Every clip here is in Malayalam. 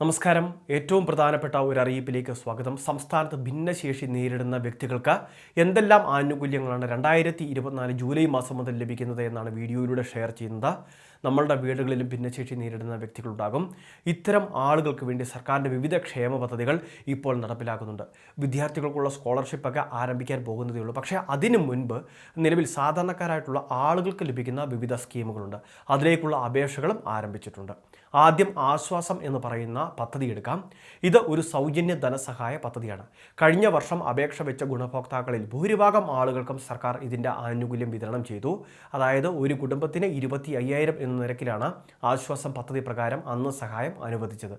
നമസ്കാരം. ഏറ്റവും പ്രധാനപ്പെട്ട ഒരു അറിയിപ്പിലേക്ക് സ്വാഗതം. സംസ്ഥാനത്ത് ഭിന്നശേഷി നേരിടുന്ന വ്യക്തികൾക്ക് എന്തെല്ലാം ആനുകൂല്യങ്ങളാണ് രണ്ടായിരത്തി ഇരുപത്തിനാല് ജൂലൈ മാസം മുതൽ ലഭിക്കുന്നത് എന്നാണ് വീഡിയോയിലൂടെ ഷെയർ ചെയ്യുന്നത്. നമ്മളുടെ വീടുകളിലും ഭിന്നശേഷി നേരിടുന്ന വ്യക്തികളുണ്ടാകും. ഇത്തരം ആളുകൾക്ക് വേണ്ടി സർക്കാരിന്റെ വിവിധ ക്ഷേമ പദ്ധതികൾ ഇപ്പോൾ നടപ്പിലാക്കുന്നുണ്ട്. വിദ്യാർത്ഥികൾക്കുള്ള സ്കോളർഷിപ്പൊക്കെ ആരംഭിക്കാൻ പോകുന്നതേ ഉള്ളൂ. പക്ഷേ അതിനു മുൻപ് നിലവിൽ സാധാരണക്കാരായിട്ടുള്ള ആളുകൾക്ക് ലഭിക്കുന്ന വിവിധ സ്കീമുകളുണ്ട്. അതിലേക്കുള്ള അപേക്ഷകളും ആരംഭിച്ചിട്ടുണ്ട്. ആദ്യം ആശ്വാസം എന്ന് പറയുന്ന പദ്ധതി എടുക്കാം ഇത് ഒരു സൗജന്യ ധനസഹായ പദ്ധതിയാണ്. കഴിഞ്ഞ വർഷം അപേക്ഷ വെച്ച ഗുണഭോക്താക്കളിൽ ഭൂരിഭാഗം ആളുകൾക്കും സർക്കാർ ഇതിന്റെ ആനുകൂല്യം വിതരണം ചെയ്തു. അതായത് ഒരു കുടുംബത്തിന് ഇരുപത്തി അയ്യായിരം എന്ന നിരക്കിലാണ് ആശ്വാസം പദ്ധതി പ്രകാരം അന്ന് സഹായം അനുവദിച്ചത്.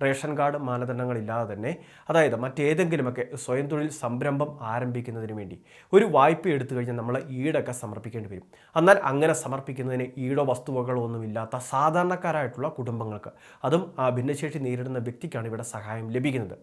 റേഷൻ കാർഡ് മാനദണ്ഡങ്ങളില്ലാതെ തന്നെ അതായത് മറ്റേതെങ്കിലുമൊക്കെ സ്വയം തൊഴിൽ സംരംഭം ആരംഭിക്കുന്നതിന് വേണ്ടി ഒരു വായ്പ എടുത്തു കഴിഞ്ഞാൽ നമ്മൾ ഈടൊക്കെ സമർപ്പിക്കേണ്ടി വരും. എന്നാൽ അങ്ങനെ സമർപ്പിക്കുന്നതിന് ഈടോ വസ്തുവകളോ ഒന്നുമില്ലാത്ത സാധാരണക്കാരായിട്ടുള്ള കുടുംബങ്ങൾക്ക് അതും ആ ഭിന്നശേഷി നേരിടുന്ന വ്യക്തിക്കാണ് ഇവിടെ സഹായം ലഭിക്കുന്നത്.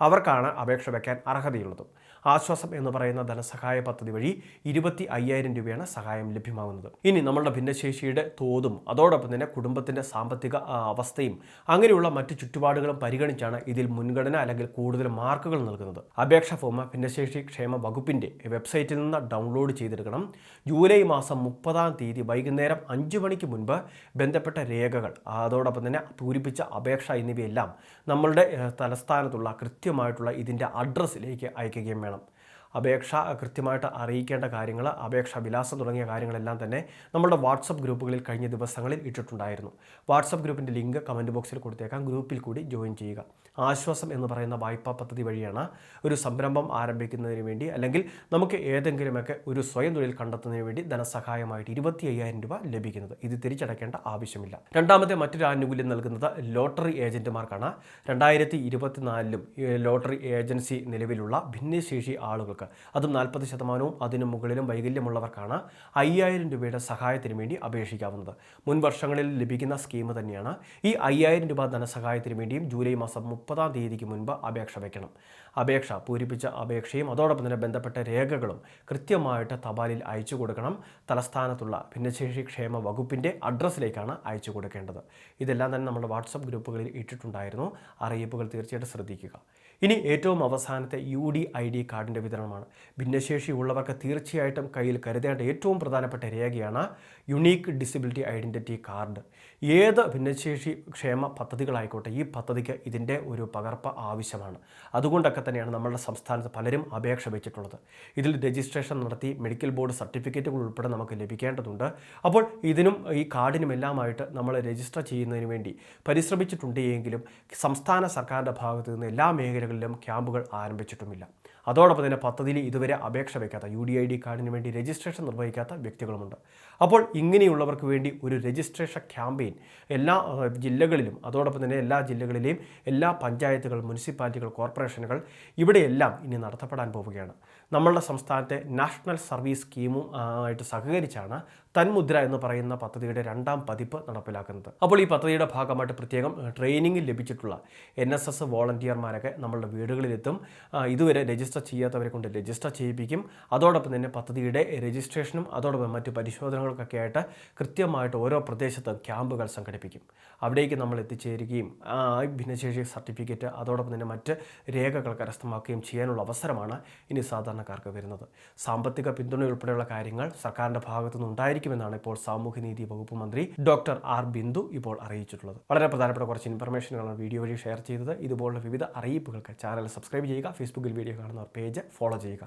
അവർക്കാണ് അപേക്ഷ വയ്ക്കാൻ അർഹതയുള്ളതും. ആശ്വാസം എന്ന് പറയുന്ന ധനസഹായ പദ്ധതി വഴി ഇരുപത്തി അയ്യായിരം രൂപയാണ് സഹായം ലഭ്യമാകുന്നത് ഇനി നമ്മളുടെ ഭിന്നശേഷിയുടെ തോതും അതോടൊപ്പം തന്നെ കുടുംബത്തിന്റെ സാമ്പത്തിക അവസ്ഥയും അങ്ങനെയുള്ള മറ്റ് ചുറ്റുപാടുകളും പരിഗണിച്ചാണ് ഇതിൽ മുൻഗണന അല്ലെങ്കിൽ കൂടുതൽ മാർക്കുകൾ നൽകുന്നത്. അപേക്ഷ ഫോം ഭിന്നശേഷി ക്ഷേമ വകുപ്പിന്റെ വെബ്സൈറ്റിൽ നിന്ന് ഡൗൺലോഡ് ചെയ്തെടുക്കണം. ജൂലൈ മാസം മുപ്പതാം തീയതി വൈകുന്നേരം അഞ്ച് മണിക്ക് മുൻപ് ബന്ധപ്പെട്ട രേഖകൾ അതോടൊപ്പം തന്നെ പൂരിപ്പിച്ച അപേക്ഷ എന്നിവയെല്ലാം നമ്മളുടെ തലസ്ഥാനത്തുള്ള തലസ്ഥാനത്തുള്ള കൃത്യമായിട്ടുള്ള ഇതിന്റെ അഡ്രസ്സിലേക്ക് അയക്കുകയും വേണം. അപേക്ഷ കൃത്യമായിട്ട് അറിയിക്കേണ്ട കാര്യങ്ങൾ അപേക്ഷ വിലാസം തുടങ്ങിയ കാര്യങ്ങളെല്ലാം തന്നെ നമ്മുടെ വാട്സപ്പ് ഗ്രൂപ്പുകളിൽ കഴിഞ്ഞ ദിവസങ്ങളിൽ ഇട്ടിട്ടുണ്ടായിരുന്നു. വാട്സപ്പ് ഗ്രൂപ്പിന്റെ ലിങ്ക് കമന്റ് ബോക്സിൽ കൊടുത്തേക്കാം. ഗ്രൂപ്പിൽ കൂടി ജോയിൻ ചെയ്യുക. ആശ്വാസം എന്ന് പറയുന്ന വായ്പാ പദ്ധതി വഴിയാണ് ഒരു സംരംഭം ആരംഭിക്കുന്നതിന് വേണ്ടി അല്ലെങ്കിൽ നമുക്ക് ഏതെങ്കിലുമൊക്കെ ഒരു സ്വയം തൊഴിൽ കണ്ടെത്തുന്നതിന് വേണ്ടി ധനസഹായമായിട്ട് ഇരുപത്തി അയ്യായിരം രൂപ ലഭിക്കുന്നത്. ഇത് തിരിച്ചടയ്ക്കേണ്ട ആവശ്യമില്ല. രണ്ടാമത്തെ മറ്റൊരു ആനുകൂല്യം നൽകുന്നത് ലോട്ടറി ഏജന്റുമാർക്കാണ്. രണ്ടായിരത്തി ഇരുപത്തിനാലിലും ലോട്ടറി ഏജൻസി നിലവിലുള്ള ഭിന്നശേഷി ആളുകൾക്ക് അതും നാൽപ്പത് ശതമാനവും അതിനു മുകളിലും വൈകല്യമുള്ളവർക്കാണ് അയ്യായിരം രൂപയുടെ സഹായത്തിന് വേണ്ടി അപേക്ഷിക്കാവുന്നത്. മുൻ വർഷങ്ങളിൽ ലഭിക്കുന്ന സ്കീം തന്നെയാണ്. ഈ അയ്യായിരം രൂപ ധനസഹായത്തിന് വേണ്ടിയും ജൂലൈ മാസം മുപ്പതാം തീയതിക്ക് മുൻപ് അപേക്ഷ വയ്ക്കണം അപേക്ഷ പൂരിപ്പിച്ച അപേക്ഷയും അതോടൊപ്പം തന്നെ ബന്ധപ്പെട്ട രേഖകളും കൃത്യമായിട്ട് തപാലിൽ അയച്ചു കൊടുക്കണം. തലസ്ഥാനത്തുള്ള ഭിന്നശേഷി ക്ഷേമ വകുപ്പിന്റെ അഡ്രസ്സിലേക്കാണ് അയച്ചു കൊടുക്കേണ്ടത്. ഇതെല്ലാം തന്നെ നമ്മുടെ വാട്സപ്പ് ഗ്രൂപ്പുകളിൽ ഇട്ടിട്ടുണ്ടായിരുന്നു. അറിയിപ്പുകൾ തീർച്ചയായിട്ടും ശ്രദ്ധിക്കുക. ഇനി ഏറ്റവും അവസാനത്തെ യു ഡി ഐ ഡി കാർഡിന്റെ വിതരണമാണ്. ഭിന്നശേഷി ഉള്ളവർക്ക് തീർച്ചയായിട്ടും കയ്യിൽ കരുതേണ്ട ഏറ്റവും പ്രധാനപ്പെട്ട രേഖയാണ് യുണീക്ക് ഡിസബിലിറ്റി ഐഡന്റിറ്റി കാർഡ്. ഏത് ഭിന്നശേഷി ക്ഷേമ പദ്ധതികളായിക്കോട്ടെ ഈ പദ്ധതിക്ക് ഇതിന്റെ ഒരു പകർപ്പ് ആവശ്യമാണ്. അതുകൊണ്ടൊക്കെ തന്നെയാണ് നമ്മുടെ സംസ്ഥാനത്ത് പലരും അപേക്ഷ വെച്ചിട്ടുള്ളത്. ഇതിൽ രജിസ്ട്രേഷൻ നടത്തി മെഡിക്കൽ ബോർഡ് സർട്ടിഫിക്കറ്റുകൾ ഉൾപ്പെടെ നമുക്ക് ലഭിക്കേണ്ടതുണ്ട്. അപ്പോൾ ഇതിനും ഈ കാർഡിനുമെല്ലാമായിട്ട് നമ്മൾ രജിസ്റ്റർ ചെയ്യുന്നതിന് വേണ്ടി പരിശ്രമിച്ചിട്ടുണ്ട് എങ്കിലും സംസ്ഥാന സർക്കാരിന്റെ ഭാഗത്ത് നിന്ന് എല്ലാ മേഖലകളിലും ക്യാമ്പുകൾ ആരംഭിച്ചിട്ടുമില്ല. അതോടൊപ്പം തന്നെ പദ്ധതിയിൽ ഇതുവരെ അപേക്ഷ വയ്ക്കാത്ത യു ഡി ഐ ഡി കാർഡിന് വേണ്ടി രജിസ്ട്രേഷൻ നിർവഹിക്കാത്ത വ്യക്തികളുമുണ്ട്. അപ്പോൾ ഇങ്ങനെയുള്ളവർക്ക് വേണ്ടി ഒരു രജിസ്ട്രേഷൻ ക്യാമ്പയിൻ എല്ലാ ജില്ലകളിലും അതോടൊപ്പം തന്നെ എല്ലാ ജില്ലകളിലെയും എല്ലാ പഞ്ചായത്തുകൾ മുനിസിപ്പാലിറ്റികൾ കോർപ്പറേഷനുകൾ ഇവിടെയെല്ലാം ഇനി നടത്തപ്പെടാൻ പോവുകയാണ്. നമ്മളുടെ സംസ്ഥാനത്തെ നാഷണൽ സർവീസ് സ്കീമും ആയിട്ട് സഹകരിച്ചാണ് തന്മുദ്ര എന്ന് പറയുന്ന പദ്ധതിയുടെ രണ്ടാം പതിപ്പ് നടപ്പിലാക്കുന്നത്. അപ്പോൾ ഈ പദ്ധതിയുടെ ഭാഗമായിട്ട് പ്രത്യേകം ട്രെയിനിങ് ലഭിച്ചിട്ടുള്ള എൻ എസ് എസ് വോളണ്ടിയർമാരൊക്കെ നമ്മളുടെ വീടുകളിലെത്തും. ഇതുവരെ രജിസ്റ്റർ ചെയ്യാത്തവരെ കൊണ്ട് രജിസ്റ്റർ ചെയ്യിപ്പിക്കും. അതോടൊപ്പം തന്നെ പദ്ധതിയുടെ രജിസ്ട്രേഷനും അതോടൊപ്പം മറ്റ് പരിശോധനകൾക്കൊക്കെ ആയിട്ട് കൃത്യമായിട്ട് ഓരോ പ്രദേശത്തും ക്യാമ്പുകൾ സംഘടിപ്പിക്കും. അവിടേക്ക് നമ്മൾ എത്തിച്ചേരുകയും ആ ഭിന്നശേഷി സർട്ടിഫിക്കറ്റ് അതോടൊപ്പം തന്നെ മറ്റ് രേഖകൾ കരസ്ഥമാക്കുകയും ചെയ്യാനുള്ള അവസരമാണ് ഇനി സാധാരണക്കാർക്ക് വരുന്നത്. സാമ്പത്തിക പിന്തുണ ഉൾപ്പെടെയുള്ള കാര്യങ്ങൾ സർക്കാരിന്റെ ഭാഗത്തുനിന്ന് ഉണ്ടായിരിക്കുമെന്നാണ് ഇപ്പോൾ സാമൂഹ്യനീതി വകുപ്പ് മന്ത്രി ഡോക്ടർ ആർ ബിന്ദു ഇപ്പോൾ അറിയിച്ചിട്ടുള്ളത്. വളരെ പ്രധാനപ്പെട്ട കുറച്ച് ഇൻഫർമേഷനുകളാണ് വീഡിയോ വഴി ഷെയർ ചെയ്തത്. ഇതുപോലുള്ള വിവിധ അറിയിപ്പുകൾക്ക് ചാനൽ സബ്സ്ക്രൈബ് ചെയ്യുക. ഫേസ്ബുക്കിൽ വീഡിയോ കാണുന്നവർ പേജ് ഫോളോ ചെയ്യുക.